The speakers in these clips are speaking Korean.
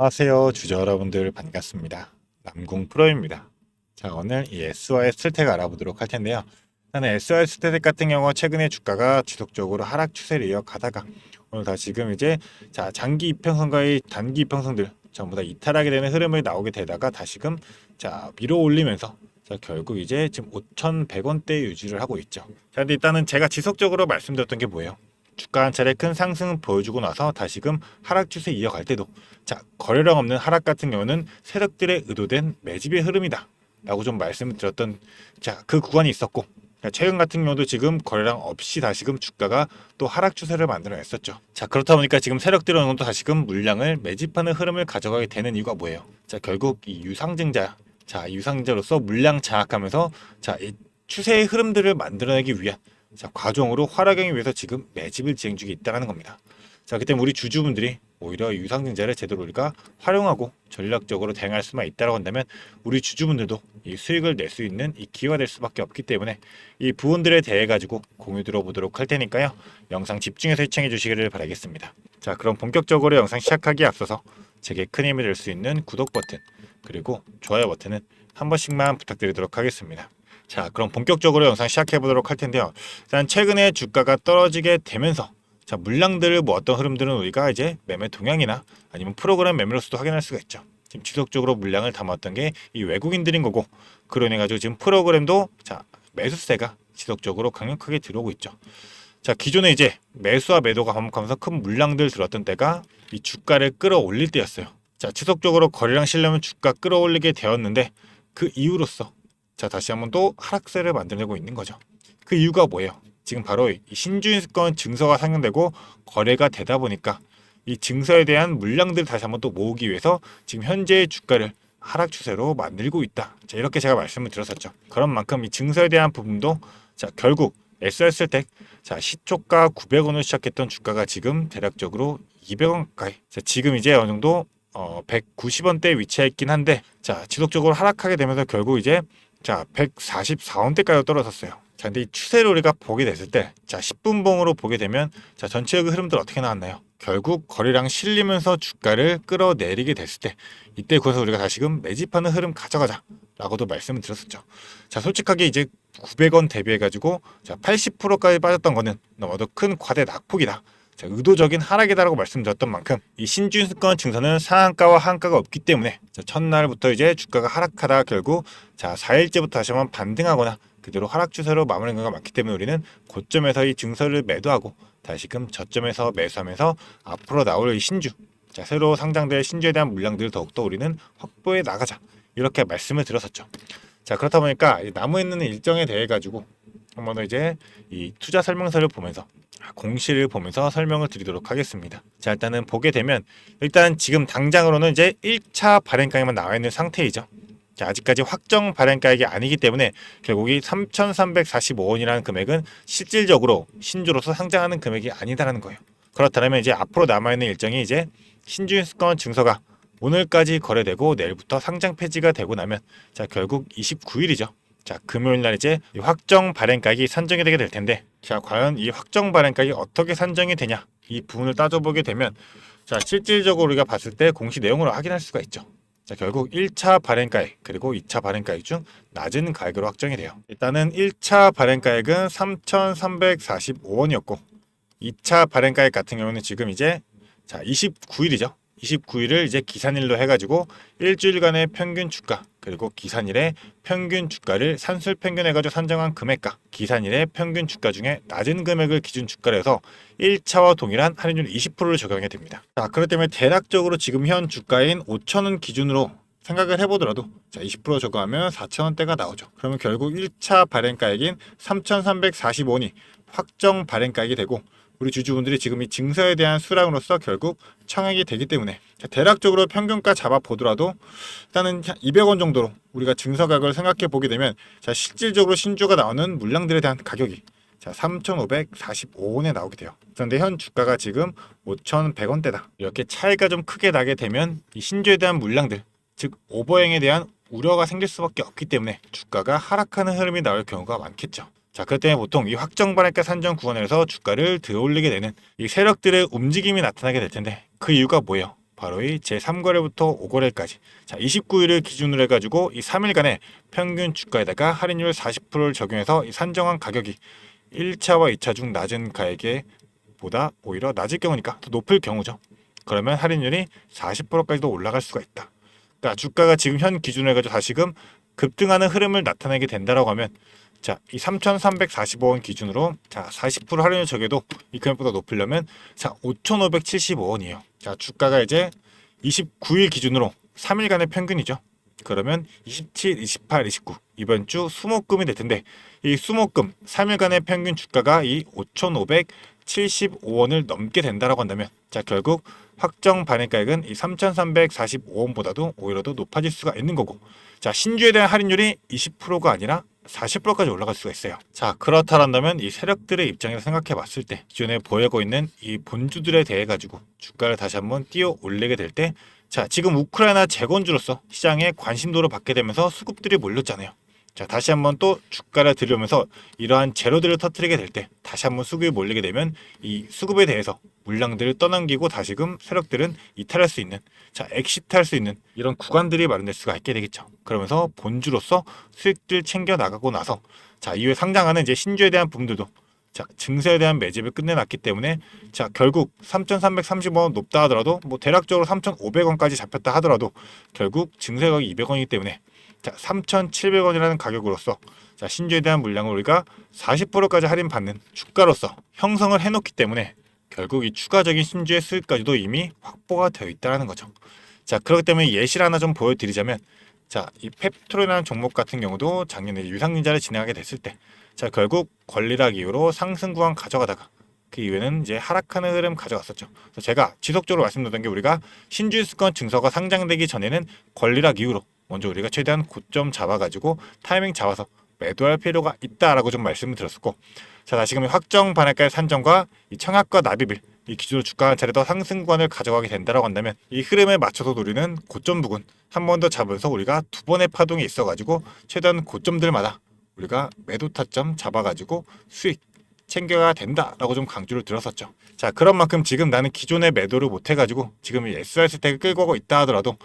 안녕하세요 주저 여러분들 반갑습니다. 남궁 프로입니다. 자 오늘 이 SY 스텔텍 알아보도록 할 텐데요. 일단은 SY 스텔텍 같은 경우 최근에 주가가 지속적으로 하락 추세를 이어가다가 오늘 다 지금 이제 자 장기 이평선과의 단기 이평선들 전부 다 이탈하게 되는 흐름을 나오게 되다가 다시금 자 밀어 올리면서 자 결국 이제 지금 5,100원대 유지를 하고 있죠. 자 근데 일단은 제가 지속적으로 말씀드렸던 게 뭐예요 주가 한 차례 큰 상승 보여주고 나서 다시금 하락 추세 이어갈 때도 자 거래량 없는 하락 같은 경우는 세력들의 의도된 매집의 흐름이다 라고 좀 말씀을 드렸던 자 그 구간이 있었고 자, 최근 같은 경우도 지금 거래량 없이 다시금 주가가 또 하락 추세를 만들어냈었죠. 자 그렇다 보니까 지금 세력들은 정도 다시금 물량을 매집하는 흐름을 가져가게 되는 이유가 뭐예요? 자 결국 이 유상증자 자 유상증자로서 물량 장악하면서 자 이 추세의 흐름들을 만들어내기 위한 자 과정으로 활화경이 위해서 지금 매집을 진행 중에 있다는 겁니다. 자, 그때 우리 주주분들이 오히려 유상증자를 제대로 우리가 활용하고 전략적으로 대응할 수만 있다고 한다면 우리 주주분들도 이 수익을 낼 수 있는 이 기회가 될 수밖에 없기 때문에 이 부분들에 대해 가지고 공유 들어보도록 할 테니까요. 영상 집중해서 시청해 주시기를 바라겠습니다. 자, 그럼 본격적으로 영상 시작하기에 앞서서 제게 큰 힘이 될 수 있는 구독 버튼 그리고 좋아요 버튼은 한 번씩만 부탁드리도록 하겠습니다. 자, 그럼 본격적으로 영상 시작해 보도록 할 텐데요. 일단 최근에 주가가 떨어지게 되면서 자 물량들을 뭐 어떤 흐름들은 우리가 이제 매매 동향이나 아니면 프로그램 매매로서도 확인할 수가 있죠. 지금 지속적으로 물량을 담았던 게 이 외국인들인 거고 인해 가지고 지금 프로그램도 자 매수세가 지속적으로 강력하게 들어오고 있죠. 자 기존에 이제 매수와 매도가 반복하면서 큰 물량들 들었던 때가 이 주가를 끌어올릴 때였어요. 자 지속적으로 거래량 실려면 주가 끌어올리게 되었는데 그 이유로서 자 다시 한번 또 하락세를 만들어내고 있는 거죠. 그 이유가 뭐예요? 지금 바로 이 신주인권 증서가 상영되고 거래가 되다 보니까 이 증서에 대한 물량들을 다시 한번 또 모으기 위해서 지금 현재의 주가를 하락 추세로 만들고 있다. 자, 이렇게 제가 말씀을 드렸었죠. 그런 만큼 이 증서에 대한 부분도 자, 결국 SS텍 자, 시초가 900원을 시작했던 주가가 지금 대략적으로 200원 가까이. 자, 지금 이제 어느 정도 어, 190원대 위치해 있긴 한데 자, 지속적으로 하락하게 되면서 결국 이제 자, 144원대까지 떨어졌어요. 자, 근데 이 추세를 우리가 보게 됐을 때, 자, 10분봉으로 보게 되면, 자, 전체적인 흐름들 어떻게 나왔나요? 결국 거래량 실리면서 주가를 끌어내리게 됐을 때, 이때 거기서 우리가 다시금 매집하는 흐름 가져가자. 라고도 말씀을 드렸었죠. 자, 솔직하게 이제 900원 대비해가지고, 자, 80%까지 빠졌던 거는 너무도 큰 과대 낙폭이다. 자, 의도적인 하락이다라고 말씀드렸던 만큼 이 신주인권 증서는 상한가와 하한가가 없기 때문에 자, 첫날부터 이제 주가가 하락하다 결국 자 4일째부터 다시 한번 반등하거나 그대로 하락 추세로 마무리하는 경우가 많기 때문에 우리는 고점에서 이 증서를 매도하고 다시금 저점에서 매수하면서 앞으로 나올 이 신주 자 새로 상장될 신주에 대한 물량들을 더욱더 우리는 확보해 나가자 이렇게 말씀을 드렸었죠. 자 그렇다 보니까 이 남아 있는 일정에 대해 가지고 한번 더 이제 이 투자 설명서를 보면서 공시를 보면서 설명을 드리도록 하겠습니다. 자 일단은 보게 되면 일단 지금 당장으로는 이제 1차 발행가액만 나와 있는 상태이죠. 자, 아직까지 확정 발행가액이 아니기 때문에 결국 이 3,345원이라는 금액은 실질적으로 신주로서 상장하는 금액이 아니다라는 거예요. 그렇다면 이제 앞으로 남아있는 일정이 이제 신주인권 증서가 오늘까지 거래되고 내일부터 상장 폐지가 되고 나면 자 결국 29일이죠. 자 금요일 날 이제 이 확정 발행가액이 산정이 되게 될 텐데 자 과연 이 확정 발행가액이 어떻게 산정이 되냐 이 부분을 따져보게 되면 자 실질적으로 우리가 봤을 때 공시 내용으로 확인할 수가 있죠. 자, 결국 1차 발행가액 그리고 2차 발행가액 중 낮은 가액으로 확정이 돼요. 일단은 1차 발행가액은 3,345원이었고 2차 발행가액 같은 경우는 지금 이제 자 29일이죠. 29일을 이제 기산일로 해가지고 일주일간의 평균 주가 그리고 기산일의 평균 주가를 산술 평균해가지고 산정한 금액과 기산일의 평균 주가 중에 낮은 금액을 기준 주가로 해서 1차와 동일한 할인율 20%를 적용하게 됩니다. 자, 그렇기 때문에 대략적으로 지금 현 주가인 5천원 기준으로 생각을 해보더라도 자, 20% 적용하면 4천원대가 나오죠. 그러면 결국 1차 발행가액인 3,345원이 확정 발행가액이 되고 우리 주주분들이 지금 이 증서에 대한 수량으로서 결국 청약이 되기 때문에 자, 대략적으로 평균가 잡아 보더라도 일단은 200원 정도로 우리가 증서 가격을 생각해 보게 되면 자 실질적으로 신주가 나오는 물량들에 대한 가격이 자 3,545원에 나오게 돼요. 그런데 현 주가가 지금 5,100원대다. 이렇게 차이가 좀 크게 나게 되면 이 신주에 대한 물량들 즉 오버행에 대한 우려가 생길 수밖에 없기 때문에 주가가 하락하는 흐름이 나올 경우가 많겠죠. 자, 때문에 보통 이 확정 발행가 산정 구간에서 주가를 들어올리게 되는 이 세력들의 움직임이 나타나게 될 텐데 그 이유가 뭐예요? 바로 이 제3거래부터 5거래일까지 자 29일을 기준으로 해가지고 이 3일간의 평균 주가에다가 할인율 40%를 적용해서 이 산정한 가격이 1차와 2차 중 낮은 가액에 보다 오히려 낮을 경우니까 더 높을 경우죠. 그러면 할인율이 40%까지도 올라갈 수가 있다. 그러니까 주가가 지금 현 기준으로 해가지고 다시금 급등하는 흐름을 나타내게 된다라고 하면 자, 이 3,345원 기준으로 자, 40% 할인을 적여도 이 금액보다 높으려면 자, 5,575원이에요. 자, 주가가 이제 29일 기준으로 3일간의 평균이죠. 그러면 27, 28, 29 이번 주 수목금이 될 텐데 이 수목금 3일간의 평균 주가가 이 5,575원을 넘게 된다라고 한다면 자 결국 확정 반액가액은 이 3,345원보다도 오히려 더 높아질 수가 있는 거고 자 신주에 대한 할인율이 20%가 아니라 40%까지 올라갈 수가 있어요. 자 그렇다란다면 이 세력들의 입장에서 생각해 봤을 때 기존에 보이고 있는 이 본주들에 대해 가지고 주가를 다시 한번 띄어 올리게 될 때 자 지금 우크라이나 재건주로서 시장에 관심도를 받게 되면서 수급들이 몰렸잖아요. 자 다시 한번 또 주가를 들여오면서 이러한 재료들을 터트리게 될 때 다시 한번 수급이 몰리게 되면 이 수급에 대해서 물량들을 떠넘기고 다시금 세력들은 이탈할 수 있는 자 엑시트할 수 있는 이런 구간들이 마련될 수가 있게 되겠죠. 그러면서 본주로서 수익들 챙겨 나가고 나서 자 이후에 상장하는 이제 신주에 대한 부분들도 자 증세에 대한 매집을 끝내놨기 때문에 자 결국 3,330원 높다 하더라도 뭐 대략적으로 3,500원까지 잡혔다 하더라도 결국 증세 가격이 200원이기 때문에 자 3,700원이라는 가격으로서 자 신주에 대한 물량을 우리가 40%까지 할인받는 주가로서 형성을 해놓기 때문에 결국 이 추가적인 신주의 수익까지도 이미 확보가 되어 있다는 거죠. 자 그렇기 때문에 예시를 하나 좀 보여드리자면 자 이 펩트로라는 종목 같은 경우도 작년에 유상증자를 진행하게 됐을 때 자 결국 권리락 이후로 상승 구간 가져가다가 그 이후에는 이제 하락하는 흐름 가져갔었죠. 그래서 제가 지속적으로 말씀드렸던 게 우리가 신주수권 증서가 상장되기 전에는 권리락 이후로 먼저 우리가 최대한 고점 잡아가지고 타이밍 잡아서 매도할 필요가 있다라고 좀 말씀을 드렸었고 자 다시금 확정 반환가의 산정과 이 청약과 납입일 이 기준으로 주가 한 차례 더 상승 구간을 가져가게 된다라고 한다면 이 흐름에 맞춰서 노리는 고점 부근 한 번 더 잡으면서 우리가 두 번의 파동이 있어가지고 최대한 고점들마다 우리가 매도 타점 잡아가지고 수익 챙겨야 된다라고 좀 강조를 들었었죠. 자 그런 만큼 지금 나는 기존의 매도를 못해가지고 지금 이 SR 스택을 끌고 가고 있다 하더라도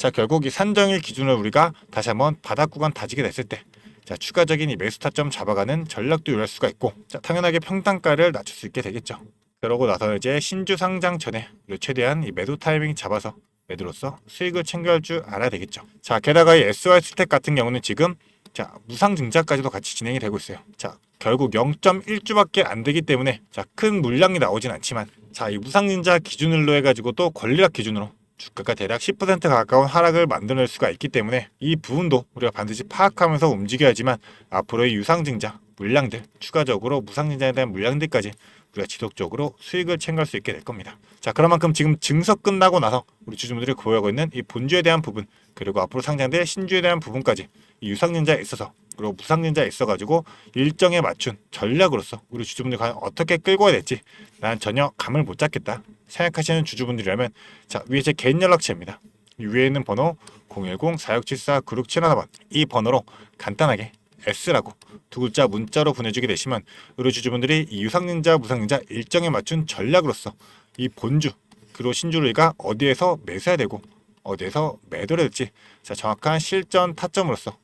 자 결국 이 산정일 기준을 우리가 다시 한번 바닥 구간 다지게 됐을 때 자, 추가적인 이 매수 타점 잡아가는 전략도 요할 수가 있고, 자, 당연하게 평단가를 낮출 수 있게 되겠죠. 그러고 나서 이제 신주 상장 전에 최대한 이 매도 타이밍 잡아서 매도로서 수익을 챙겨갈 줄 알아야 되겠죠. 자, 게다가 이 SY 스택 같은 경우는 지금 자, 무상 증자까지도 같이 진행이 되고 있어요. 자, 결국 0.1주밖에 안 되기 때문에 자, 큰 물량이 나오진 않지만 자, 이 무상 증자 기준으로 해 가지고 또 권리락 기준으로 주가가 대략 10% 가까운 하락을 만들어낼 수가 있기 때문에 이 부분도 우리가 반드시 파악하면서 움직여야지만 앞으로의 유상증자 물량들 추가적으로 무상증자에 대한 물량들까지 우리가 지속적으로 수익을 챙길 수 있게 될 겁니다. 자 그런 만큼 지금 증서 끝나고 나서 우리 주주분들이 보유하고 있는 이 본주에 대한 부분 그리고 앞으로 상장될 신주에 대한 부분까지 이 유상증자에 있어서 그리고 무상증자에 있어가지고 일정에 맞춘 전략으로서 우리 주주분들 과연 어떻게 끌고 가야 될지 난 전혀 감을 못 잡겠다 생각하시는 주주분들이라면 자 위에 제 개인 연락처입니다. 이 위에 있는 번호 010-4674-9671번 이 번호로 간단하게 S라고 두 글자 문자로 보내주게 되시면 의료 주주분들이 이 유상증자 무상증자 일정에 맞춘 전략으로서 이 본주 그리고 신주를 우리가 어디에서 매수해야 되고 어디에서 매도를 해야 될지 자 정확한 실전 타점으로서 자,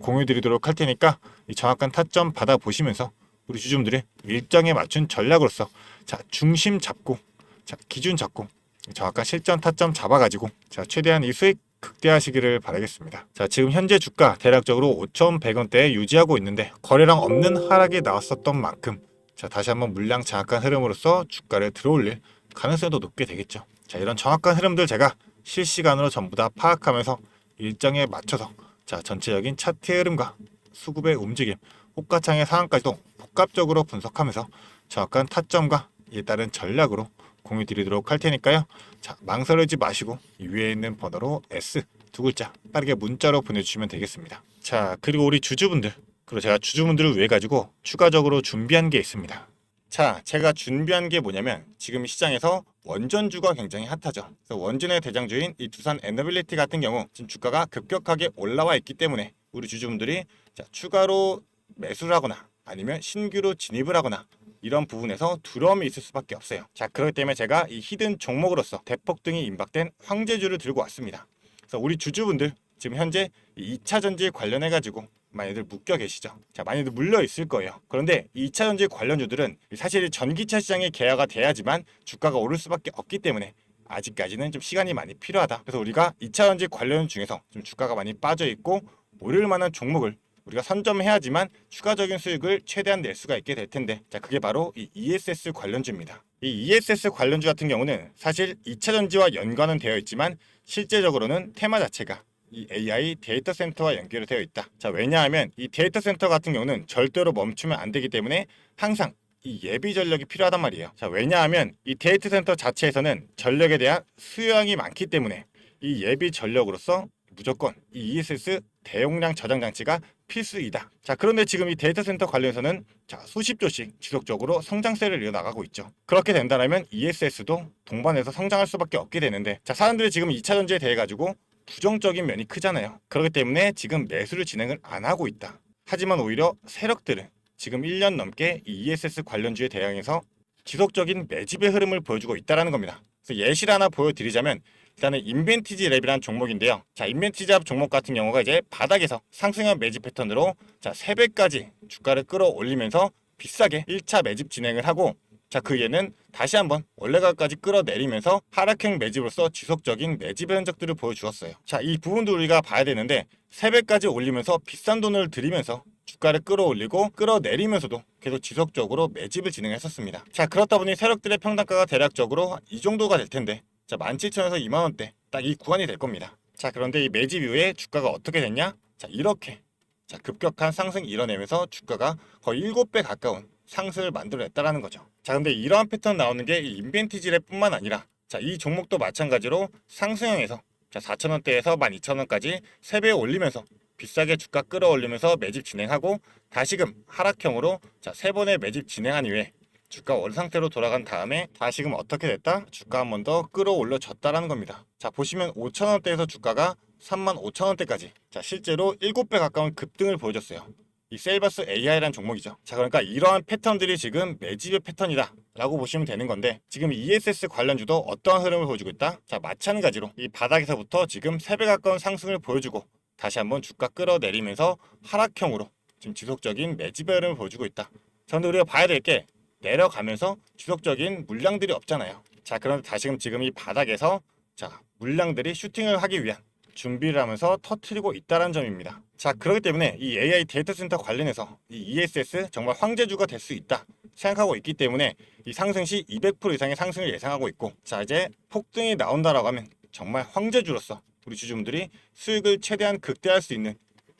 공유 드리도록 할 테니까 이 정확한 타점 받아 보시면서 우리 주주분들이 일정에 맞춘 전략으로서 자 중심 잡고 자 기준 잡고 정확한 실전 타점 잡아가지고 자 최대한 이 수익 극대화하시기를 바라겠습니다. 자 지금 현재 주가 대략적으로 5,100원대에 유지하고 있는데 거래량 없는 하락이 나왔었던 만큼 자 다시 한번 물량 장악한 흐름으로서 주가를 들어올릴 가능성이 더 높게 되겠죠. 자 이런 정확한 흐름들 제가 실시간으로 전부 다 파악하면서 일정에 맞춰서 자 전체적인 차트의 흐름과 수급의 움직임, 호가창의 상황까지도 복합적으로 분석하면서 정확한 타점과 이에 따른 전략으로 공유 드리도록 할 테니까요. 자, 망설이지 마시고 이 위에 있는 번호로 S 두 글자 빠르게 문자로 보내주시면 되겠습니다. 자, 그리고 우리 주주분들 그리고 제가 주주분들을 위해 가지고 추가적으로 준비한 게 있습니다. 자, 제가 준비한 게 뭐냐면 지금 시장에서 원전주가 굉장히 핫하죠. 그래서 원전의 대장주인 이 두산 에너빌리티 같은 경우 지금 주가가 급격하게 올라와 있기 때문에 우리 주주분들이 자, 추가로 매수를 하거나 아니면 신규로 진입을 하거나 이런 부분에서 두려움이 있을 수밖에 없어요. 자, 그렇기 때문에 제가 이 히든 종목으로서 대폭등이 임박된 황제주를 들고 왔습니다. 그래서 우리 주주분들 지금 현재 이 2차 전지 관련해 가지고 많이들 묶여 계시죠. 자, 많이들 물려 있을 거예요. 그런데 이 2차 전지 관련주들은 사실 전기차 시장이 개화가 돼야지만 주가가 오를 수밖에 없기 때문에 아직까지는 좀 시간이 많이 필요하다. 그래서 우리가 2차 전지 관련 중에서 좀 주가가 많이 빠져 있고 오를 만한 종목을 우리가 선점해야지만 추가적인 수익을 최대한 낼 수가 있게 될 텐데 자 그게 바로 이 ESS 관련주입니다. 이 ESS 관련주 같은 경우는 사실 2차 전지와 연관은 되어 있지만 실제적으로는 테마 자체가 이 AI 데이터 센터와 연결이 되어 있다. 자 왜냐하면 이 데이터 센터 같은 경우는 절대로 멈추면 안 되기 때문에 항상 이 예비 전력이 필요하단 말이에요. 자 왜냐하면 이 데이터 센터 자체에서는 전력에 대한 수요량이 많기 때문에 이 예비 전력으로서 무조건 이 ESS 대용량 저장 장치가 필수이다. 자, 그런데 지금 이 데이터 센터 관련해서는 자, 수십 조씩 지속적으로 성장세를 이어나가고 있죠. 그렇게 된다면 ESS도 동반해서 성장할 수밖에 없게 되는데 자, 사람들이 지금 2차 전지에 대해 가지고 부정적인 면이 크잖아요. 그렇기 때문에 지금 매수를 진행을 안 하고 있다. 하지만 오히려 세력들은 지금 1년 넘게 이 ESS 관련주에 대항해서 지속적인 매집의 흐름을 보여주고 있다는 겁니다. 그래서 예시를 하나 보여드리자면 일단은 인벤티지 랩이라는 종목인데요. 자, 인벤티지 랩 종목 같은 경우가 이제 바닥에서 상승형 매집 패턴으로 자, 3배까지 주가를 끌어올리면서 비싸게 1차 매집 진행을 하고 자, 그 얘는 다시 한번 원래 가까지 끌어내리면서 하락형 매집으로서 지속적인 매집의 흔적들을 보여주었어요. 자, 이 부분도 우리가 봐야 되는데 3배까지 올리면서 비싼 돈을 들이면서 주가를 끌어올리고 끌어내리면서도 계속 지속적으로 매집을 진행했었습니다. 자, 그렇다 보니 세력들의 평단가가 대략적으로 이 정도가 될 텐데 자, 17,000에서 2만 원대 딱 이 구간이 될 겁니다. 자, 그런데 이 매집 이후에 주가가 어떻게 됐냐? 자, 이렇게 자, 급격한 상승 이뤄내면서 주가가 거의 7배 가까운 상승을 만들어냈다라는 거죠. 자, 근데 이러한 패턴 나오는 게이 인벤티지랩 뿐만 아니라 자, 이 종목도 마찬가지로 상승형에서 자, 4,000원대에서 12,000원까지 3배 올리면서 비싸게 주가 끌어올리면서 매집 진행하고 다시금 하락형으로 자, 세 번의 매집 진행한 이후에 주가 원 상태로 돌아간 다음에 다시금 어떻게 됐다? 주가 한 번 더 끌어올려졌다라는 겁니다. 자, 보시면 5,000원대에서 주가가 35,000원대까지 자, 실제로 7배 가까운 급등을 보여줬어요. 이 세일버스 AI라는 종목이죠. 자, 그러니까 이러한 패턴들이 지금 매집의 패턴이다. 라고 보시면 되는 건데, 지금 ESS 관련주도 어떠한 흐름을 보여주고 있다? 자, 마찬가지로 이 바닥에서부터 지금 3배 가까운 상승을 보여주고, 다시 한번 주가 끌어내리면서 하락형으로 지금 지속적인 매집의 흐름을 보여주고 있다. 자, 근데 우리가 봐야 될 게 내려가면서 지속적인 물량들이 없잖아요. 자, 그런데 다시금 지금 이 바닥에서 자, 물량들이 슈팅을 하기 위한 준비를 하면서 터트리고 있다는 점입니다. 자, 그렇기 때문에 이 AI 데이터 센터 관련해서 이 ESS 정말 황제주가 될 수 있다 생각하고 있기 때문에 이 상승 시 200% 이상의 상승을 예상하고 있고 자, 이제 폭등이 나온다라고 하면 정말 황제주로서 우리 주주분들이 수익을 최대한 극대화할 수 있는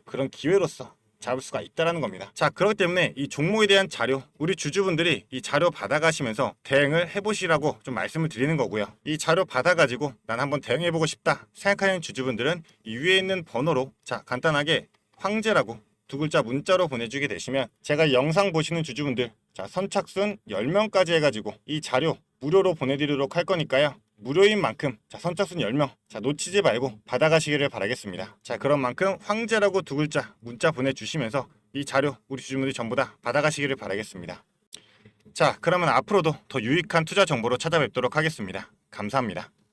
그런 기회로서 잡을 수가 있다라는 겁니다. 자, 그렇기 때문에 이 종목에 대한 자료, 우리 주주분들이 이 자료 받아가시면서 대응을 해보시라고 좀 말씀을 드리는 거고요. 이 자료 받아가지고 난 한번 대응해보고 싶다 생각하는 주주분들은 이 위에 있는 번호로 자, 간단하게 황제라고 두 글자 문자로 보내주게 되시면 제가 이 영상 보시는 주주분들 자, 선착순 10명까지 해가지고 이 자료 무료로 보내드리도록 할 거니까요. 무료인 만큼 자 선착순 10명. 자 놓치지 말고 받아가시기를 바라겠습니다. 자 그런 만큼 황제라고 두 글자 문자 보내주시면서 이 자료 우리 주주분들이 전부 다 받아가시기를 바라겠습니다. 자 그러면 앞으로도 더 유익한 투자 정보로 찾아뵙도록 하겠습니다. 감사합니다